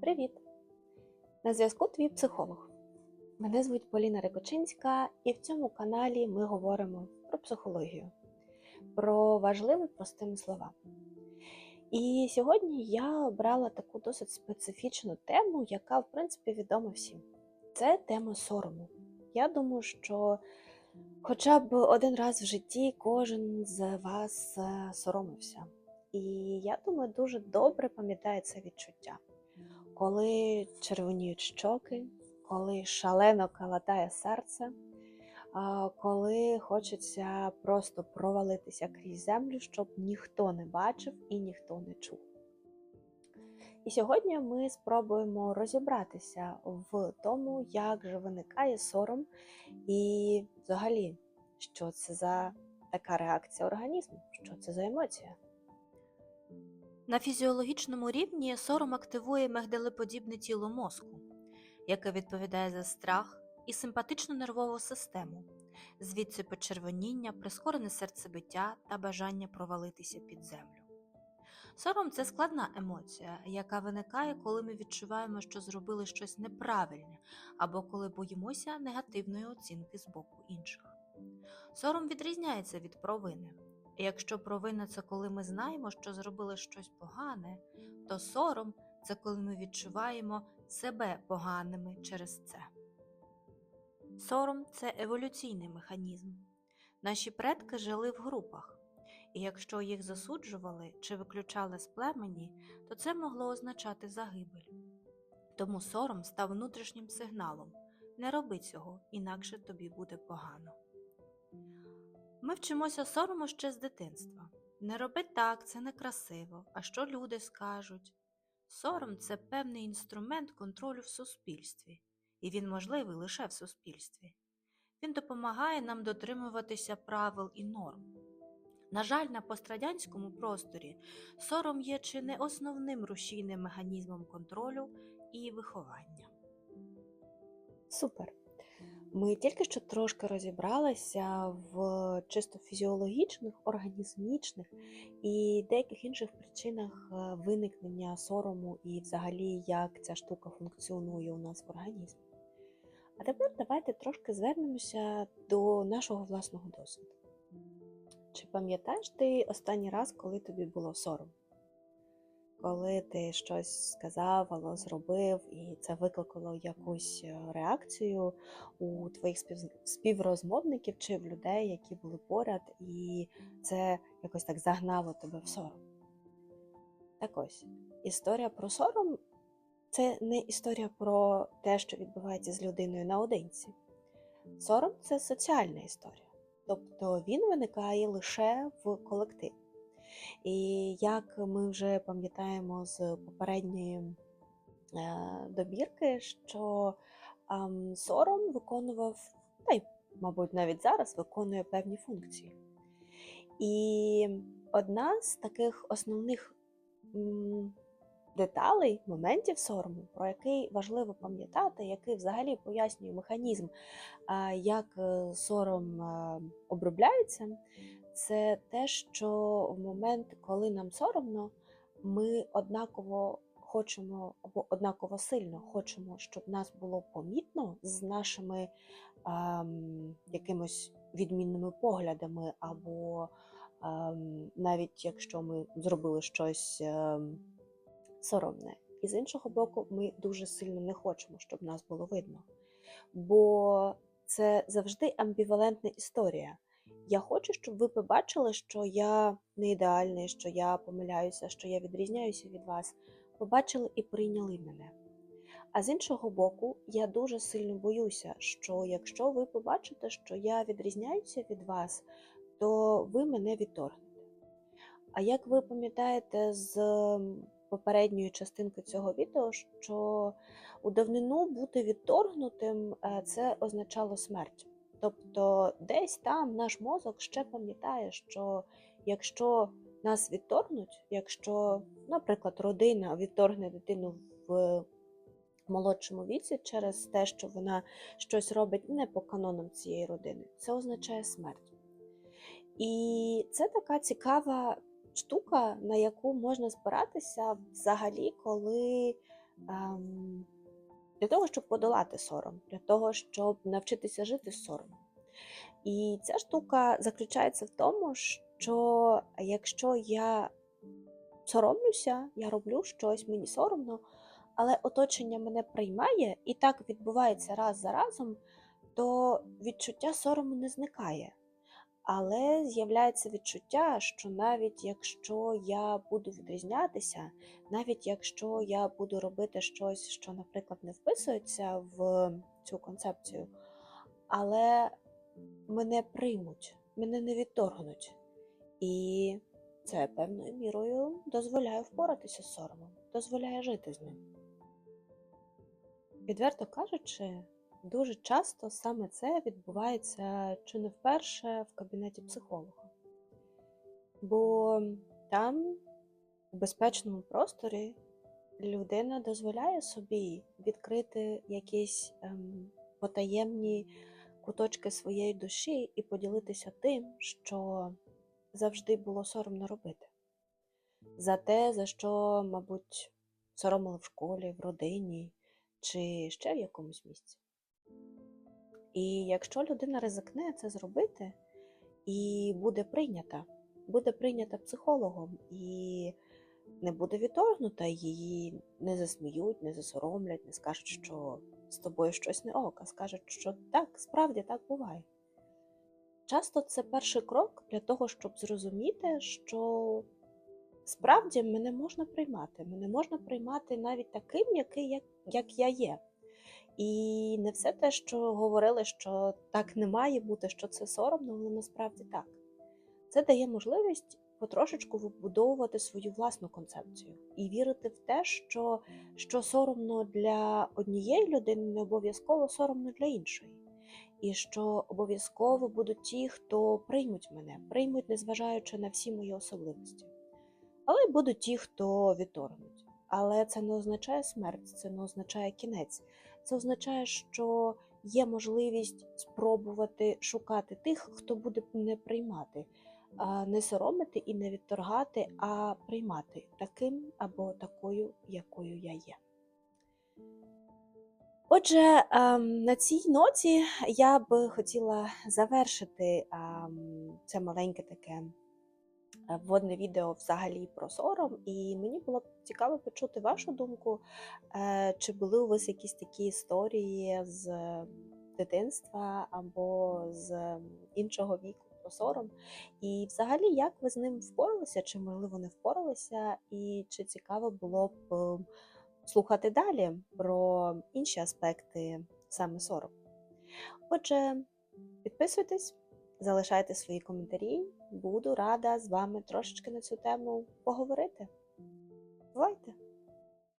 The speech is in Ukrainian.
Привіт! На зв'язку твій психолог. Мене звуть Поліна Рикочинська, і в цьому каналі ми говоримо про психологію, про важливе простими словами. І сьогодні я обрала таку досить специфічну тему, яка, в принципі, відома всім. Це тема сорому. Я думаю, що хоча б один раз в житті кожен з вас е, соромився. І я думаю, дуже добре пам'ятає це відчуття коли червоніють щоки, коли шалено калатає серце, коли хочеться просто провалитися крізь землю, щоб ніхто не бачив і ніхто не чув. І сьогодні ми спробуємо розібратися в тому, як же виникає сором, і взагалі, що це за така реакція організму, що це за емоція. На фізіологічному рівні сором активує мигдалеподібне тіло мозку, яке відповідає за страх і симпатичну нервову систему, звідси почервоніння, прискорене серцебиття та бажання провалитися під землю. Сором це складна емоція, яка виникає, коли ми відчуваємо, що зробили щось неправильне, або коли боїмося негативної оцінки з боку інших. Сором відрізняється від провини. І Якщо провина це коли ми знаємо, що зробили щось погане, то сором це коли ми відчуваємо себе поганими через це. Сором це еволюційний механізм. Наші предки жили в групах, і якщо їх засуджували чи виключали з племені, то це могло означати загибель. Тому сором став внутрішнім сигналом не роби цього, інакше тобі буде погано. Ми вчимося сорому ще з дитинства. Не роби так, це некрасиво, а що люди скажуть. Сором це певний інструмент контролю в суспільстві, і він можливий лише в суспільстві. Він допомагає нам дотримуватися правил і норм. На жаль, на пострадянському просторі сором є чи не основним рушійним механізмом контролю і виховання. Супер. Ми тільки що трошки розібралися в чисто фізіологічних, організмічних і деяких інших причинах е, виникнення сорому і взагалі як ця штука функціонує у нас в організмі. А тепер давайте трошки звернемося до нашого власного досвіду. Чи пам'ятаєш ти останній раз, коли тобі було сором? Коли ти щось сказав або зробив, і це викликало якусь е, реакцію у твоїх співрозмовників чи в людей, які були поряд, і це якось так загнало тебе в сором. Так ось, історія про сором це не історія про те, що відбувається з людиною наодинці. Сором це соціальна історія. Тобто він виникає лише в колективі. І як ми вже пам'ятаємо з попередньої е, добірки, що сором виконував, та й, мабуть, навіть зараз виконує певні функції. І одна з таких основних деталей, моментів сорому, про який важливо пам'ятати, який взагалі пояснює механізм, як е, сором е, обробляється, це те, що в момент, коли нам соромно, ми однаково хочемо або однаково сильно хочемо, щоб нас було помітно з нашими ем, якимось відмінними поглядами, або ем, навіть якщо ми зробили щось ем, соромне. І з іншого боку, ми дуже сильно не хочемо, щоб нас було видно. Бо це завжди амбівалентна історія. Я хочу, щоб ви побачили, що я не ідеальний, що я помиляюся, що я відрізняюся від вас. Побачили і прийняли мене. А з іншого боку, я дуже сильно боюся, що якщо ви побачите, що я відрізняюся від вас, то ви мене відторгнете. А як ви пам'ятаєте з попередньої частинки цього відео, що у давнину бути відторгнутим е, це означало смерть. Тобто десь там наш мозок ще пам'ятає, що якщо нас відторгнуть, якщо, наприклад, родина відторгне дитину в молодшому віці через те, що вона щось робить не по канонам цієї родини, це означає смерть. І це така цікава штука, на яку можна спиратися взагалі, коли ем, для того, щоб подолати сором, для того, щоб навчитися жити з соромом. І ця штука заключається в тому, що якщо я соромлюся, я роблю щось, мені соромно, але оточення мене приймає, і так відбувається раз за разом, то відчуття сорому не зникає. Але з'являється відчуття, що навіть якщо я буду відрізнятися, навіть якщо я буду робити щось, що, наприклад, не вписується в цю концепцію, але мене приймуть, мене не відторгнуть. І це певною мірою дозволяє впоратися з соромом, дозволяє жити з ним. Відверто кажучи, дуже часто саме це відбувається чи не вперше в кабінеті психолога. Бо там, у безпечному просторі, людина дозволяє собі відкрити якісь ем, потаємні куточки своєї душі і поділитися тим, що завжди було соромно робити. За те, за що, мабуть, соромили в школі, в родині чи ще в якомусь місці. І якщо людина ризикне це зробити і буде прийнята, буде прийнята психологом і не буде відторгнута, її не засміють, не засоромлять, не скажуть, що з тобою щось не ок, а скажуть, що так, справді так буває. Часто це перший крок для того, щоб зрозуміти, що справді мене можна приймати. Мене можна приймати навіть таким, який, як, як я є. І не все те, що говорили, що так не має бути, що це соромно, але насправді так. Це дає можливість потрошечку вибудовувати свою власну концепцію і вірити в те, що, що соромно для однієї людини, не обов'язково соромно для іншої. І що обов'язково будуть ті, хто приймуть мене, приймуть, незважаючи на всі мої особливості. Але будуть ті, хто відторгнуть. Але це не означає смерть, це не означає кінець. Це означає, що є можливість спробувати шукати тих, хто буде мене приймати, не соромити і не відторгати, а приймати таким або такою, якою я є. Отже, ем, на цій ноті я би хотіла завершити ем, це маленьке таке вводне відео взагалі про сором, і мені було б цікаво почути вашу думку, е, чи були у вас якісь такі історії з дитинства або з іншого віку про сором, і взагалі як ви з ним впоралися, чи можливо не впоралися, і чи цікаво було б е, слухати далі про інші аспекти саме сорому. Отже, підписуйтесь, залишайте свої коментарі. Буду рада з вами трошечки на цю тему поговорити. Бувайте!